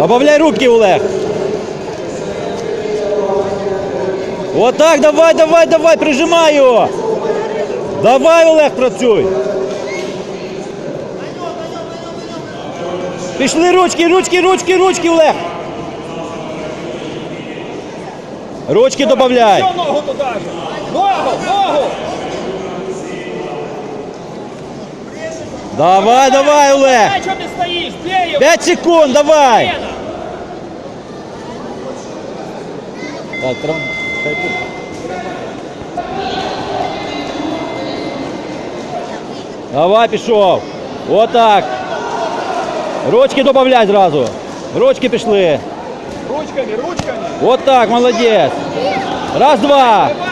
Добавляй руки, Олег. Отак, давай, давай, давай, прижимай його. Давай, Олег, працюй. Пішли ручки, ручки, ручки, ручки, Олег. Ручки добавляй. Ногу туда же. Ногу, ногу. Давай, давай, Олег. Дай, что ты стоишь? Бей его. 5 секунд, давай. Так, трав... хай тут. Давай, пішов. Отак. Ручки добавляй зразу. Ручки пішли. Ручками, ручками. Отак, молодець. Раз, два. Давай.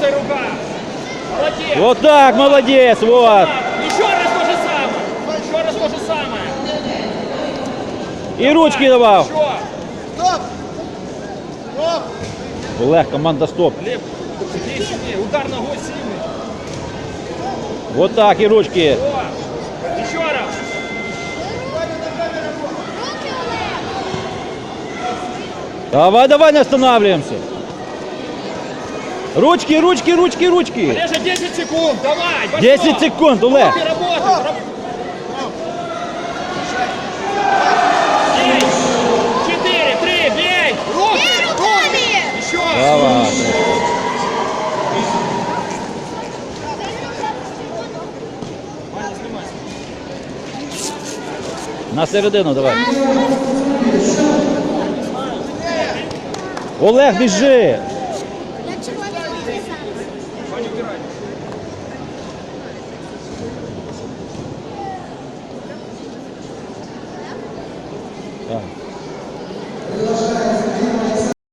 Лежа и рука. Молодец. Отак, молодець. Вот. Еще раз то же самое. Еще раз то же самое. І ручки давав. Еще. Олег, команда стоп. Глеб, сильнее. Удар ногой сильный. Отак, і ручки. О, еще раз. Давай, давай, не останавливаемся. Ручки, ручки, ручки, ручки. Лежа 10 секунд. Давай. пошло. 10 секунд, Олег. Руки работают. Раб- Бей. Четыре, три, бей. Руки, руки. Еще. Давай. На середину давай. Олег, біжи. Ваня, убирай. Так.